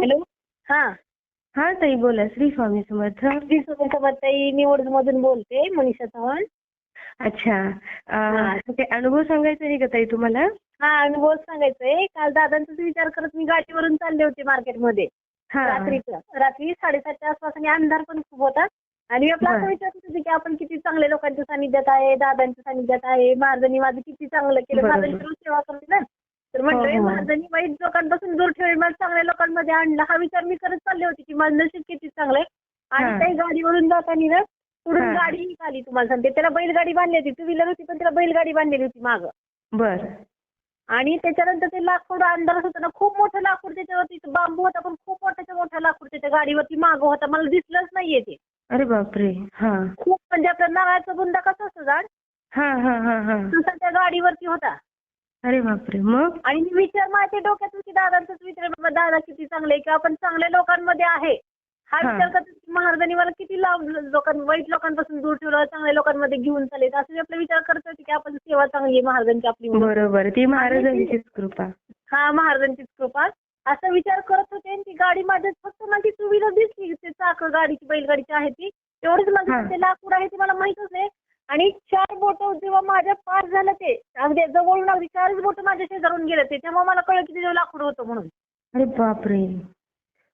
Hello? हा. हा ताई बोला. श्री स्वामी समर्थ. श्री समर्थताई निवड मधून बोलते मनीषा चव्हाण. अच्छा. काही अनुभव सांगायचा आहे का ताई तुम्हाला? हा अनुभव सांगायचंय. काल दादांचाच विचार करत मी गाडीवरून चालले होते मार्केटमध्ये. हा. रात्रीचं. रात्री साडेसातच्या आसपास आणि अंधार पण खूप होता. आणि मी आपला. असं विचारत होते की आपण किती चांगल्या लोकांच्या सानिध्यात आहे दादांच्या सानिध्यात आहे महाराजांनी माझं किती चांगलं केलं. महाराजांची रोज सेवा करते ना तर म्हटलं हो, हो. महाराजांनी वाईट लोकांपासून दूर ठेवेल मला चांगल्या लोकांमध्ये आणलं. हा विचार मी करत चालले होते की माझं नशीब किती चांगलं आहे. आणि काही गाडीवरून जाताना ना पुढून. गाडी आली तुम्हाला सांगते. त्याला बैलगाडी बांधली होती. टू व्हीलर होती पण त्याला बैलगाडी बांधलेली होती मागं. बर. आणि त्याच्यानंतर ते लाकूड अंधारात होतं ना खूप मोठं लाकूड त्याच्यावरती बांबू होता पण खूप मोठ्याच्या मोठा लाकूड त्याच्या गाडीवरती मागं होता. मला दिसलंच नाहीये ते. अरे बापरे! खूप म्हणजे आपल्या नारळाचा बुंदा कसं असतं झाड तसा त्या गाडीवरती होता. अरे बापरे मग? आणि मी विचार माझ्या डोक्यात की दादांचाच विचार आहे, बाबा दादा किती चांगले की? आपण चांगल्या लोकांमध्ये आहे. हा हा. विचार करतो की महाराजांनी मला किती लाभ लोकां वाईट लोकांपासून दूर ठेवलं चांगल्या लोकांमध्ये घेऊन चालेल. असं मी आपला विचार करत होते की आपण सेवा चांगली आहे महाराजांची आपली म्हणून. बरोबर ती महाराजांचीच कृपा. हा महाराजांचीच कृपा. असा विचार करत होते आणि ती गाडी माझ्या फक्त माझी टू व्हीलर दिसली ते चाक गाडीची बैलगाडीची आहे ती. तेवढंच हा. माझं ते लाकूड आहे ते मला माहितच नाही आणि चार बोट जेव्हा माझ्या पार झालं ते अगदी जवळून अगदी चारच बोट माझ्या शेजारून गेलं ते तेव्हा मला कळलं की ते लाकूड होतं म्हणून. अरे बापरे.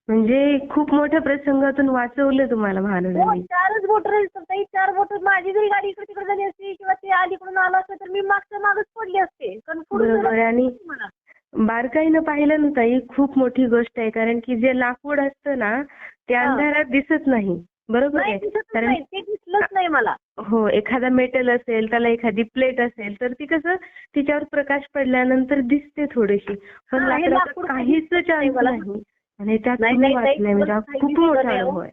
म्हणजे खूप मोठ्या प्रसंगातून वाचवलं तुम्हाला हो महाराजांनी चारच बोट राहील चार बोट माझी जरी गाडी इकडे तिकडे झाली असती किंवा ते अलीकडून आलं असतं तर मी मागच्या मागच पडली असते. बरोबर आणि मला. बारकाईनं पाहिलं ना ताई खूप मोठी गोष्ट आहे. कारण की जे लाकूड असतं ना ते हा. अंधारात दिसत नाही. बरोबर नाही आहे कारण ते दिसलंच नाही मला. हो एखादा मेटल असेल त्याला एखादी प्लेट असेल तर ती कसं तिच्यावर प्रकाश पडल्यानंतर दिसते थोडीशी. पण लाकडाचं काहीच चान्स. नाही आणि त्यात म्हणजे खूप मोठा अनुभव हो. आहे.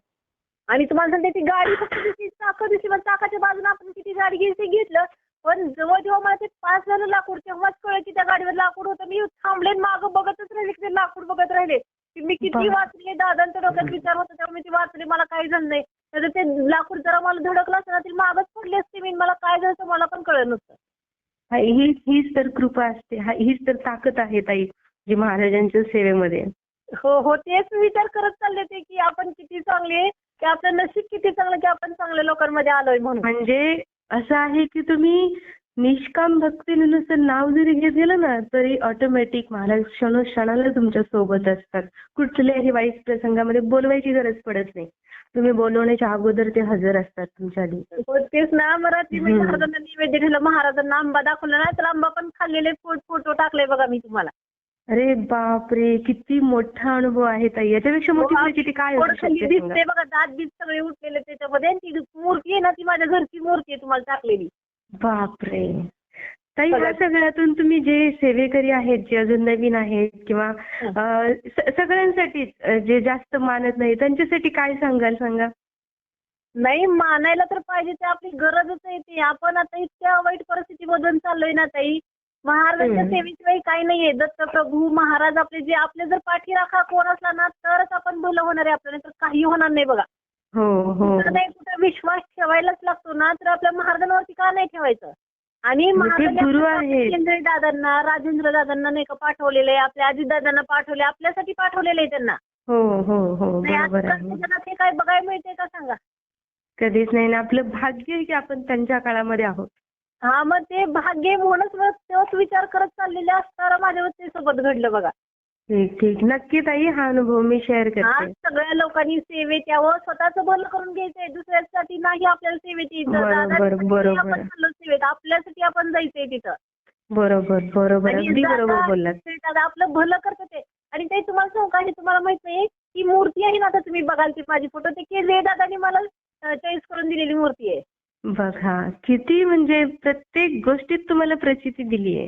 आणि तुम्हाला सांगते ती गाडी फक्त चाकं दिसली पण चाकाच्या बाजूने आपण किती गाडी ते घेतलं पण जवळ जेव्हा मला ते पास झालं लाकूड तेव्हाच कळलं की त्या गाडीवर लाकूड होतं. मी थांबले आणि मागं बघतच राहिले ते लाकूड बघत राहिले. की मी किती वाचले दादांच्या डोक्यात विचार होता मी ती वाचले मला काही झालं नाही. तर ते लाकूड जरा मला धडकलं असतं ना तरी मागच पडली असते मी मला काय झालं ते मला पण कळलं नसतं हा, हीच तर कृपा असते. हा- हीच तर ताकद आहे ताई जी महाराजांच्या सेवेमध्ये. हो हो तेच विचार करत चालले ते की आपण किती चांगले की आपलं नशीब किती चांगलं की आपण चांगल्या लोकांमध्ये आलोय म्हणून. म्हणजे असं आहे की तुम्ही निष्काम भक्तीने नुसतं नाव जरी घेत गेलं ना तरी ऑटोमॅटिक महाराज क्षणोक्षणाला तुमच्यासोबत असतात. कुठल्याही वाईट प्रसंगामध्ये बोलवायची गरज पडत नाही. तुम्ही बोलवण्याच्या अगोदर ते हजर असतात तुमच्या आधी. हो तेच ना मराठी मी. महाराजांना नैवेद्य ठेवलं महाराजांना आंबा दाखवला ना तर आंबा पण खाल्लेले फोटो टाकले बघा मी तुम्हाला. अरे बापरे किती मोठा अनुभव आहे ताई. याच्यापेक्षा मोठी हो, परिस्थिती काय? दिसते बघा दात बीत सगळे उठलेले त्याच्यामध्ये ती मूर्ती आहे ना ती माझ्या घरची मूर्ती आहे तुम्हाला टाकलेली. बापरे. ताई ह्या सगळ्यात- सगळ्यातून तुम्ही जे सेवेकरी आहेत जे अजून नवीन आहेत किंवा सगळ्यांसाठीच जे जास्त मानत नाही त्यांच्यासाठी काय सांगाल सांगा? नाही मानायला तर पाहिजे ते आपली गरजच आहे ती. आपण आता इतक्या वाईट परिस्थितीमधून चाललोय ना ताई. महाराजांच्या. सेवेशिवाय काही नाहीये. दत्तप्रभू महाराज आपले जे आपले जर पाठीराखा कोण असला ना तरच आपण भलं होणार आहे आपल्याला. तर काही होणार नाही बघा. हो हो. जर नाही कुठे विश्वास ठेवायलाच लागतो ना तर आपल्या महाराजांवरती का नाही ठेवायचं? आणि गुरु आपल्या आहेत. केंद्रे दादांना राजेंद्र दादांना नाही का पाठवलेलं आहे आपल्या अजित दादांना पाठवले आपल्यासाठी पाठवलेलं आहे त्यांना. हो हो हो बरोबर आजकाल आहे हे काय बघायला मिळते का सांगा? कधीच नाही ना आपलं भाग्य आहे की आपण त्यांच्या काळामध्ये आहोत. हा मग ते भाग्य म्हणूनच तोच विचार करत चाललेले असताना माझ्या सोबत घडलं बघा. ठीक ठीक. नक्की ताई हा अनुभव मी शेअर हा करते. सगळ्या लोकांनी सेवेत यावं स्वतःच भलं करून घ्यायचंय. दुसऱ्यासाठी नाही आपल्याला सेवेत यायचं. बरोबर, सेवेत आपल्यासाठी आपण जायचंय तिथं. बरोबर बरोबर. अगदी बरोबर बोललात. आपलं भलं करतं ते. आणि ते तुम्हाला सांगू का हे तुम्हाला माहीत नाही ती मूर्ती आहे ना आता तुम्ही बघाल ती माझी फोटो ते केंद्रीय दादानी मला चॉईस करून दिलेली मूर्ती आहे. बघा किती म्हणजे प्रत्येक गोष्टीत तुम्हाला प्रचिती दिली आहे.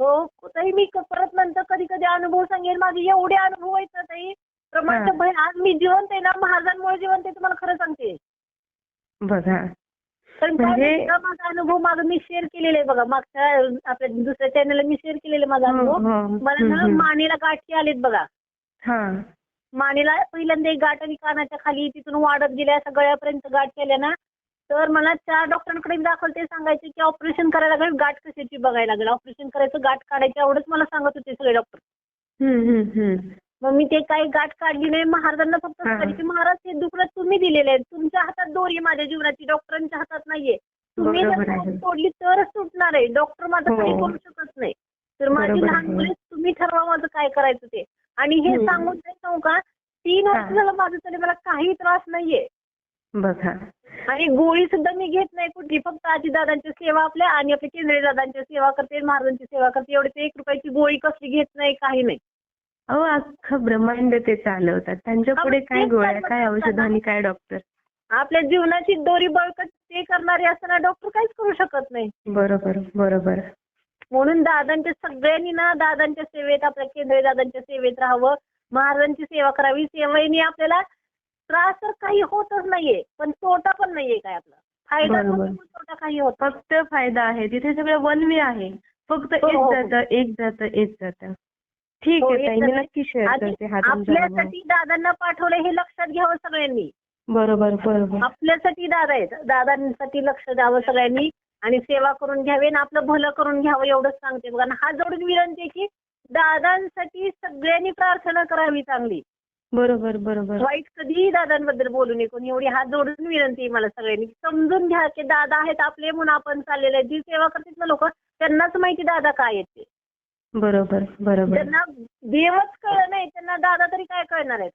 हो ताई मी परत नंतर कधी कधी अनुभव सांगेन. माझे एवढे अनुभव आहेत ना ताई. प्रमाणचं भय आज मी जिवंत आहे ना महाराजांमुळे जिवंत आहे तुम्हाला खरं सांगते. बघा. म्हणजे- माझा अनुभव माझा मी शेअर केलेला आहे बघा. मागच्या आपल्या दुसऱ्या चॅनलला मी शेअर केलेला माझा हो, अनुभव. हो. मला ना. मानेला गाठी आलेत बघा. हा. मानेला पहिल्यांदा एक गाठ आणि कानाच्या खाली तिथून वाढत गेल्या असं गळ्यापर्यंत गाठ केल्या ना. तर मला चार डॉक्टरांकडे दाखवलं ते सांगायचे की ऑपरेशन करायला लागेल गाठ कशाची बघायला लागेल. ऑपरेशन करायचं गाठ काढायची एवढंच मला सांगत होते सगळे डॉक्टर मग मी ते काही गाठ काढली नाही महाराजांना फक्त हा. सांगितलं की महाराज हे दुखणं तुम्ही दिलेले आहे. तुमच्या हातात दोरी माझ्या जीवनाची डॉक्टरांच्या हातात नाहीये. तुम्ही जर तोडली तरच सुटणार आहे. डॉक्टर माझं हो. काही करू शकत नाही. तर माझी लहान. मुले तुम्ही ठरवा माझं काय करायचं ते. आणि हे. सांगून नाही सांगू का तीन वर्ष हा. झालं माझं तरी मला काही त्रास नाहीये. बघा. आणि गोळी सुद्धा मी घेत नाही कुठली. फक्त आजी दादांची सेवा आपल्या आणि आपल्या केंद्रीय दादांची सेवा करते महाराजांची सेवा करते. एवढे ते एक रुपयाची गोळी कसली घेत नाही काही नाही. अहो अख्खं ब्रह्मांड ते चालवतात. त्यांच्या पुढे काय गोळ्या काय औषध. आणि काय डॉक्टर आपल्या जीवनाची दोरी बळकट ते करणारे असताना डॉक्टर काहीच करू शकत नाही. बरोबर बरोबर. म्हणून दादांच्या सगळ्यांनी ना दादांच्या सेवेत आपल्या केंद्रीय दादांच्या सेवेत राहावं. महाराजांची सेवा करावी. सेवेने आपल्याला त्रास तर काही होतच नाहीये पण तोटा पण नाहीये काय आपला फायदा बरोबर. तोटा काही होत नाही. फक्त फायदा आहे तिथे सगळं वन वे आहे फक्त हो, एक हो, हो. जातं एक जातं एक जातं ठीक हो, आहे एक ताई मी जातं. नक्की शेअर आणि करते हा तुमचा अनुभव. आपल्यासाठी दादांना पाठवलंय हे लक्षात घ्यावं सगळ्यांनी बरोबर बरोबर आपल्यासाठी दादा आहेत दादांसाठी लक्ष द्यावं सगळ्यांनी आणि सेवा करून घ्यावी आणि आपलं भलं करून घ्यावं एवढंच सांगते बघा आणि हा जोडून विनंती आहे की दादांसाठी सगळ्यांनी प्रार्थना करावी चांगली बरोबर बरोबर. वाईट कधीही दादांबद्दल बोलू नये कोणी एवढी हात जोडून विनंती आहे मला सगळ्यांनी. समजून घ्या की दादा आहेत आपले म्हणून आपण चाललेले आहेत जी सेवा करतात ना लोक त्यांनाच माहिती दादा काय आहेत ते. बरोबर बरोबर. ज्यांना देवच कळलं नाही त्यांना दादा तरी काय कळणार आहेत?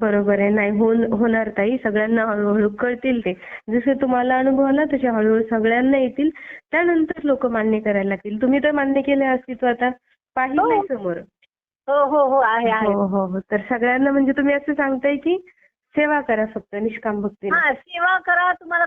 बरोबर आहे. नाही होणार ताई. सगळ्यांना हळूहळू कळतील ते. जसे तुम्हाला अनुभव आला तसे हळूहळू सगळ्यांना येतील. त्यानंतर लोक मान्य करायला लागतील. तुम्ही तर मान्य केले अस्तित्व आता पाहिलंय हो. समोर. हो हो हो आहे आहे. हो हो हो. तर सगळ्यांना म्हणजे तुम्ही असं सांगताय की सेवा करा फक्त निष्काम भक्तीने. हा सेवा करा तुम्हाला